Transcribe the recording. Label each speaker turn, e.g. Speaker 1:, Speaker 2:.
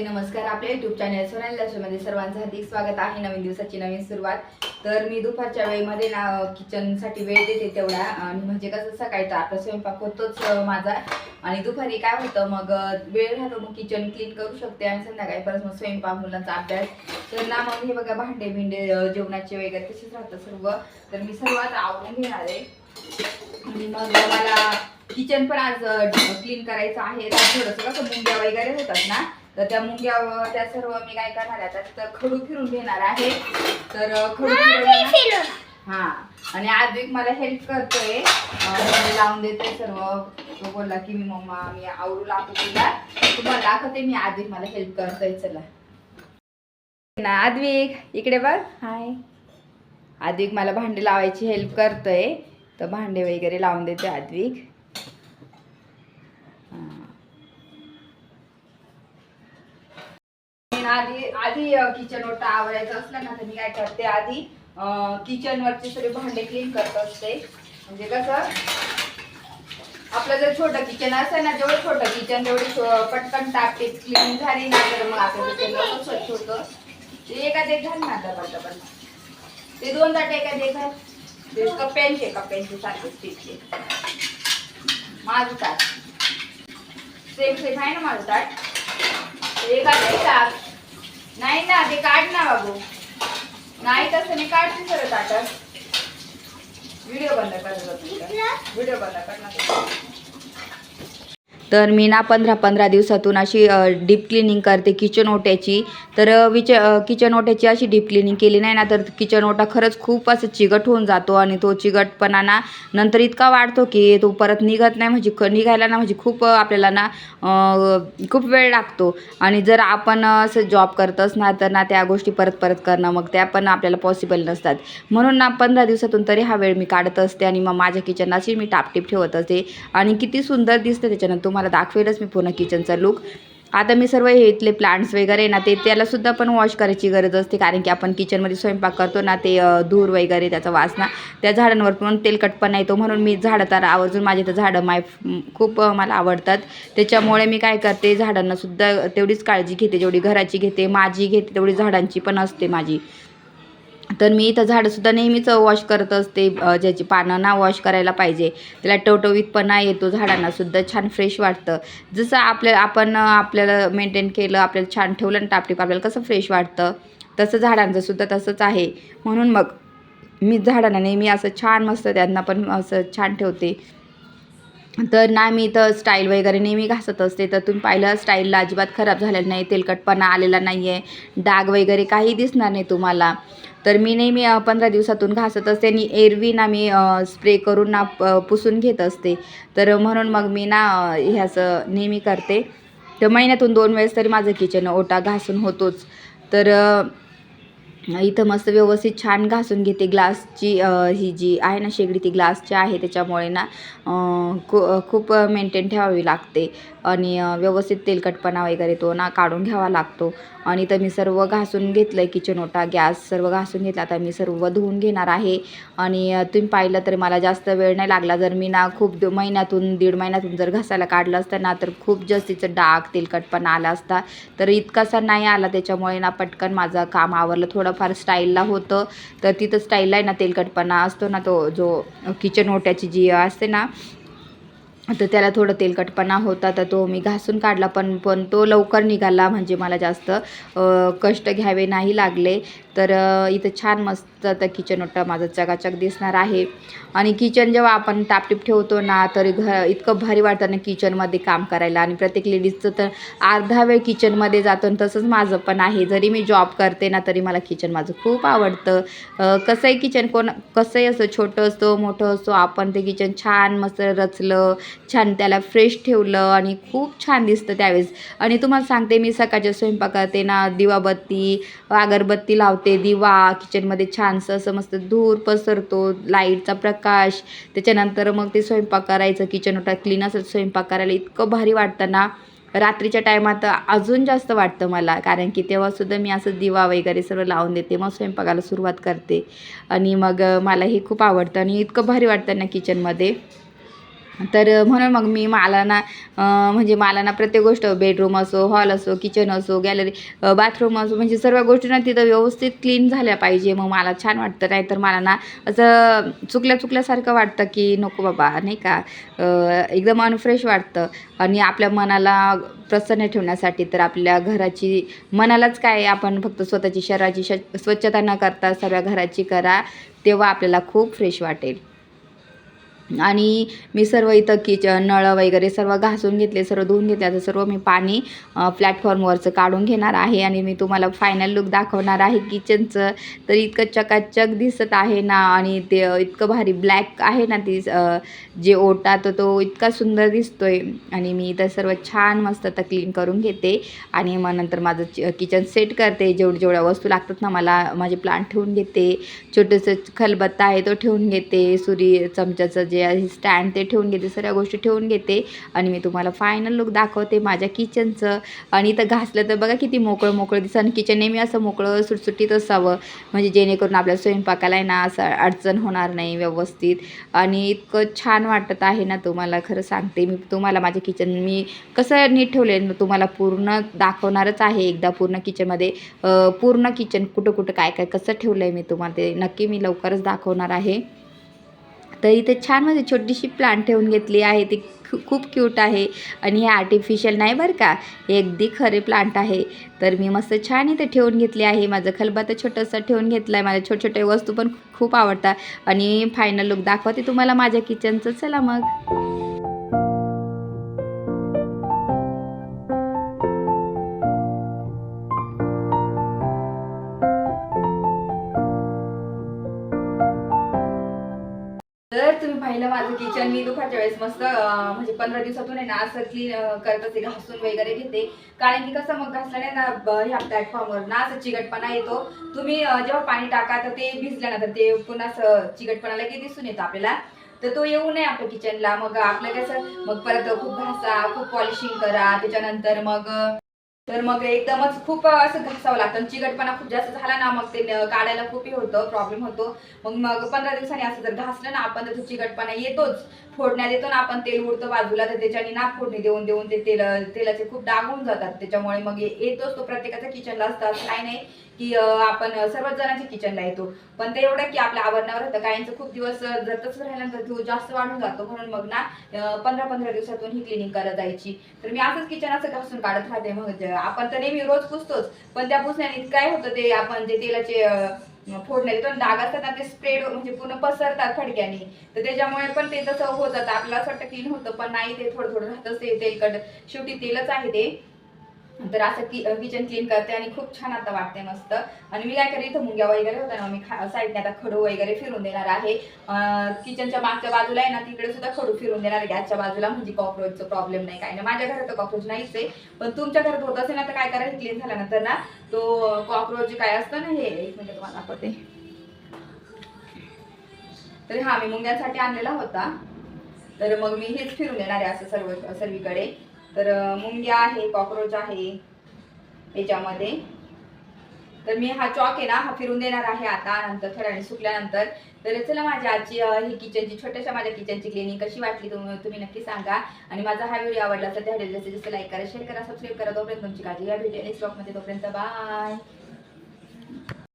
Speaker 1: नमस्ते नमस्कार. आपल्या YouTube channel Sonali लक्ष्मीमध्ये सर्वांचं हार्दिक स्वागत आहे. नवीन दिवसाची नवीन सुरुवात. तर मी दुपारच्या वेळेमध्ये ना किचनसाठी वेळ देते तेवढा. आणि म्हणजे कसं सकाळी तर आपला स्वयंपाक होतोच माझा. आणि दुपारी काय होतं मग वेळ राहतो मग किचन क्लीन करू शकते आणि संध्याकाळी परत मग स्वयंपाक मुलांचा अभ्यास. तर ना मग हे बघा भांडे भिंडे जेवणाचे वगैरे तसेच राहतं सर्व. तर मी सर्वात आवडून घेणार आहे. आणि मग मला किचन पण आज क्लीन करायचं आहे. तर थोडंसं कसं मुंग्या वगैरे होतात ना तर त्या मुंग्या त्या सर्व मी काय करणार आहे आता तर खडू फिरून घेणार आहे. तर खडू फिरवलं ना- हा. आणि आद्विक मला हेल्प करतोय. लावून देते सर्व. तो बोलला की मी मम्मा मी आवरू लागतो तुला. तुम्हाला दाखवते मी आद्विक मला हेल्प करतोय. चला. ना आद्विक इकडे बघ. हाय आद्विक मला भांडे लावायची हेल्प करतोय. तर भांडे वगैरे लावून देते आद्विक आधी आधी किचन ओटा आवरायचं असलं ना तर मी काय करते आधी किचन वरचे सगळे भांडे क्लीन करत असते. म्हणजे कसं आपलं जर छोटं किचन असेल ना जेवढं छोटं किचन तेवढी पटकन टाकते क्लीन झाली ना तर मग आपलं किचन स्वच्छ होतं. ते एखादे एक घाल ना डबल डबल. ते दोन एखादे एका घाल. ते कप्प्यांचे कप्प्यांचे सारखे स्टीलचे माझं ताट. सेम सेम आहे ना माझं ताट? ते एका नाही टाक नाही ना ते काढ ना बाबू. नाही तसं मी काढते सर ताटात व्हिडिओ बंद कर व्हिडिओ बंद कर ना तर मी ना पंधरा पंधरा दिवसातून अशी डीप क्लिनिंग करते किचन ओट्याची. तर विच किचन ओट्याची अशी डीप क्लिनिंग केली नाही ना तर किचन ओटा खरंच खूप असं चिकट होऊन जातो आणि तो चिकटपणा ना नंतर इतका वाढतो की तो परत निघत नाही म्हणजे क- निघायला ना म्हणजे खूप आपल्याला ना खूप वेळ लागतो. आणि जर आपण असं जॉब करत असणार तर ना त्या गोष्टी परत परत करणं मग त्या पण आपल्याला पॉसिबल नसतात. म्हणून ना पंधरा दिवसातून तरी हा वेळ मी काढत असते आणि मग माझ्या किचनाची मी टापटीप ठेवत असते. आणि किती सुंदर दिसते त्याच्यानंतर तुम्हाला दाखवेलच मी पूर्ण किचनचा लुक आता मी सर्व हे इथले प्लांट्स वगैरे ना ते त्यालासुद्धा पण वॉश करायची गरज असते कारण की आपण किचनमध्ये स्वयंपाक करतो ना ते धूर वगैरे त्याचा वास ना त्या झाडांवर पण तेलकटपणा येतो. म्हणून मी झाडं तर आवर्जून माझे तर झाडं माय खूप मला आवडतात. त्याच्यामुळे मी काय करते झाडांनासुद्धा तेवढीच काळजी घेते जेवढी घराची घेते माझी घेते तेवढी झाडांची पण असते माझी. तर मी इथं झाडंसुद्धा नेहमीच वॉश करत असते ज्याची पानं ना वॉश करायला पाहिजे. त्याला टवटवीतपणा येतो झाडांनासुद्धा छान फ्रेश वाटतं. जसं आपल्या आपण आपल्याला मेंटेन केलं आपल्याला छान ठेवलं ना टापटीप आपल्याला कसं फ्रेश वाटतं? तसं झाडांचंसुद्धा तसंच आहे. म्हणून मग मी झाडांना नेहमी असं छान मस्त त्यांना पण असं छान ठेवते. तर ना मी इथं स्टाईल वगैरे नेहमी घासत असते. तर तुम्ही पाहिलं स्टाईलला अजिबात खराब झालेलं नाही तेलकटपणा आलेला नाही आहे डाग वगैरे काही दिसणार नाही तुम्हाला. तर मी नेहमी पंधरा दिवसातून घासत असते आणि एरवी ना मी स्प्रे करून ना प- पुसून घेत असते. तर म्हणून मग मी ना ह्याचं नेहमी करते. तर महिन्यातून दोन वेळेस तरी माझं किचन ओटा घासून होतोच. तर इथं मस्त व्यवस्थित छान घासून घेते. ग्लासची ही जी आहे ना शेगडी ती ग्लासची आहे. त्याच्यामुळे ना खू खूप मेंटेन ठेवावी लागते. आणि व्यवस्थित तेलकटपणा वगैरे तो ना काढून घ्यावा लागतो. आणि तर मी सर्व घासून घेतलं आहे किचन ओटा गॅस सर्व घासून घेतला. आता मी सर्व धुवून घेणार आहे. आणि तुम्ही पाहिलं तर मला जास्त वेळ नाही लागला. जर मी ना खूप महिन्यातून दीड महिन्यातून जर घासायला काढलं असतं ना तर खूप जास्तीचं डाग तेलकटपणा आला असता. तर इतकासा नाही आला. त्याच्यामुळे ना पटकन माझं काम आवरलं. थोडंफार स्टाईलला होतं. तर तिथं स्टाईलला आहे ना तेलकटपणा असतो ना तो जो किचन ओट्याची जी असते ना तर त्याला थोडं तेलकटपणा होता तर तो मी घासून काढला. पण पण तो लवकर निघाला म्हणजे मला जास्त कष्ट घ्यावे नाही लागले. तर इथं छान मस्त आता किचन ओटा माझं चकाचक दिसणार आहे. आणि किचन जेव्हा आपण टापटीप ठेवतो ना तर घ इतकं भारी वाटतं ना किचनमध्ये काम करायला. आणि प्रत्येक लेडीजचं तर अर्धा वेळ किचनमध्ये जातो आणि तसंच माझं पण आहे. जरी मी जॉब करते ना तरी मला किचन माझं खूप आवडतं. कसंही किचन कोण कसंही असं छोटं असतो मोठं असतो आपण ते किचन छान मस्त रचलं छान त्याला फ्रेश ठेवलं आणि खूप छान दिसतं त्यावेळेस. आणि तुम्हाला सांगते मी सकाळच्या स्वयंपाक करते ना दिवाबत्ती अगरबत्ती लावते. दिवा किचनमध्ये छानसं असं मस्त धूर पसरतो लाईटचा प्रकाश. त्याच्यानंतर मग ते स्वयंपाक करायचं किचन ओटा क्लीन असं स्वयंपाक करायला इतकं भारी वाटतं ना. रात्रीच्या टायमात अजून जास्त वाटतं मला कारण की तेव्हासुद्धा मी असं दिवा वगैरे सर्व लावून देते मग स्वयंपाकाला सुरुवात करते. आणि मग मला हे खूप आवडतं आणि इतकं भारी वाटतं ना किचनमध्ये तर म्हणून मग मी मला ना म्हणजे मला ना प्रत्येक गोष्ट बेडरूम असो हॉल असो किचन असो गॅलरी बाथरूम असो म्हणजे सर्व गोष्टी ना तिथं व्यवस्थित क्लीन झाल्या पाहिजे. मग मला छान वाटतं नाही तर मला ना असं चुकल्या चुकल्यासारखं वाटतं की नको बाबा नाही का? एकदम अनफ्रेश वाटतं. आणि आपल्या मनाला प्रसन्न ठेवण्यासाठी तर आपल्या घराची मनालाच काय आपण फक्त स्वतःची शरीराची श स्वच्छता न करता सर्व घराची करा तेव्हा आपल्याला खूप फ्रेश वाटेल. आणि मी सर्व इथं किचन नळ वगैरे सर्व घासून घेतले सर्व धुवून घेतले. आता सर्व मी पाणी प्लॅटफॉर्मवरचं काढून घेणार आहे आणि मी तुम्हाला फायनल लुक दाखवणार आहे. किचनचं तर इतकं चकाचक दिसत आहे ना आणि ते इतकं भारी ब्लॅक आहे ना ती जे ओटा तर तो इतका सुंदर दिसतोय. आणि मी इथं सर्व छान मस्त आता क्लीन करून घेते आणि मग नंतर माझं किचन सेट करते. जेवढ जेवढ्या वस्तू लागतात ना मला माझे प्लांट ठेवून घेते. छोटंसं खलबत्ता आहे तो ठेवून घेते. सुरी चमच्याचं जे म्हणजे स्टँड ते ठेवून घेते सगळ्या गोष्टी ठेवून घेते. आणि मी तुम्हाला फायनल लुक दाखवते माझ्या किचनचं आणि इथं घासलं तर बघा किती मोकळं मोकळं दिसतं. आणि किचन नेहमी असं मोकळं सुटसुटीत असावं. म्हणजे जेणेकरून आपल्या स्वयंपाकाला आहे ना असं अडचण होणार नाही व्यवस्थित. आणि इतकं छान वाटत आहे ना तुम्हाला खरं सांगते मी. तुम्हाला माझे किचन मी कसं नीट ठेवले तुम्हाला पूर्ण दाखवणारच आहे एकदा पूर्ण किचनमध्ये पूर्ण किचन कुठं कुठं काय काय कसं ठेवलं आहे मी तुम्हाला ते नक्की मी लवकरच दाखवणार आहे. तर इथे छान म्हणजे छोटीशी प्लांट ठेवून घेतली आहे. ती खू खूप क्यूट आहे. आणि हे आर्टिफिशियल नाही बरं का? हे अगदी खरे प्लांट आहे. तर मी मस्त छान इथे ठेवून घेतली आहे. माझं खलबा तर छोटंसं ठेवून घेतलं आहे माझ्या छोट छोट्या वस्तू पण खूप आवडतात. आणि फायनल लुक दाखवते तुम्हाला माझ्या किचनचं चला मग. तर तुम्ही पाहिलं माझं किचन मी दुपारच्या वेळेस मस्त म्हणजे पंधरा दिवसातून आहे ना असं क्लीन करत असते घासून वगैरे घेते. कारण की कसं मग घासल्याने ना ह्या प्लॅटफॉर्मवर ना असं चिकटपणा येतो. तुम्ही जेव्हा पाणी टाका तर ते भिजल्यानंतर ते पुन्हा असं चिकटपणा लगेच दिसून येतं आपल्याला. तर तो येऊ नये आपल्या किचनला मग आपलं कसं मग परत खूप घासा खूप पॉलिशिंग करा. त्याच्यानंतर मग तर मग एकदमच खूप असं घासावं लागतं चिकटपणा खूप जास्त झाला ना मग ते काढायला खूप हे होतं प्रॉब्लेम होतो. मग मग पंधरा दिवसांनी असं जर घासलं ना आपण तर तो चिकटपणा येतोच. फोडण्यात येतो ना आपण तेल उडतं बाजूला तर त्याच्याने ना फोडणी देऊन देऊन ते तेल तेलाचे खूप डाग होऊन जातात. त्याच्यामुळे मग येतोच तो प्रत्येकाच्या किचनला असतात. काही नाही की आपण सर्वच जणांच्या किचनला येतो. पण ते एवढं की आपल्या आवरणावर होतं. काहींचं खूप दिवस अं, जर तसं राहिल्यानंतर तो जास्त वाढून जातो. म्हणून मग ना पंधरा पंधरा दिवसातून ही क्लिनिंग करत जायची. तर मी असंच किचन असं घासून काढत राहते. मग आपण तर नेहमी रोज पुसतोच. पण त्या पुसण्याने काय होतं ते आपण जे तेलाचे फोडणे देतो डाग असतात ना ते स्प्रेड म्हणजे पूर्ण पसरतात फडक्याने. तर त्याच्यामुळे पण ते तसं होत जातं. आपल्याला असं वाटतं क्लीन होतं पण नाही ते थोडं थोडं राहतच ते तेलकट. शेवटी तेलच आहे ते. तर असं की किचन क्लीन करते आणि खूप छान आता वाटते मस्त. आणि मी काय करेल इथं मुंग्या वगैरे होत्या ना मी खा साईडने आता खडू वगैरे फिरून देणार आहे. किचनच्या मागच्या बाजूला आहे ना तिकडे सुद्धा खडू फिरून देणार आहे गॅसच्या बाजूला म्हणजे कॉक्रोचचा प्रॉब्लेम नाही काय नाही. माझ्या घरात तर कॉक्रोच नाहीच आहे. पण तुमच्या घरात होत असेल ना तर काय करायचं? क्लीन झाल्यानंतर ना तो कॉक्रोच काय असतं ना हे एक म्हणजे तुम्हाला दाखवते. तर हा मी मुंग्यांसाठी आणलेला होता. तर मग मी हेच फिरून देणार आहे असं सर्व सर्वीकडे. तर मुंग्या आहे कॉक्रोच आहे याच्यामध्ये. तर मी हा चॉक आहे ना हा फिरून देणार आहे आता नंतर थोड्याने सुकल्यानंतर. तर चला माझ्या आजची ही किचनची छोट्याशा माझ्या किचनची क्लिनिंग कशी वाटली तुम्ही तुम्ही नक्की सांगा. आणि माझा हा व्हिडिओ आवडला तर त्या व्हिडिओ जास्तीत जास्त लाईक करा शेअर करा सबस्क्राईब करा. तोपर्यंत तुमची काळजी घ्या. भेटेल स्टॉकमध्ये तोपर्यंत बाय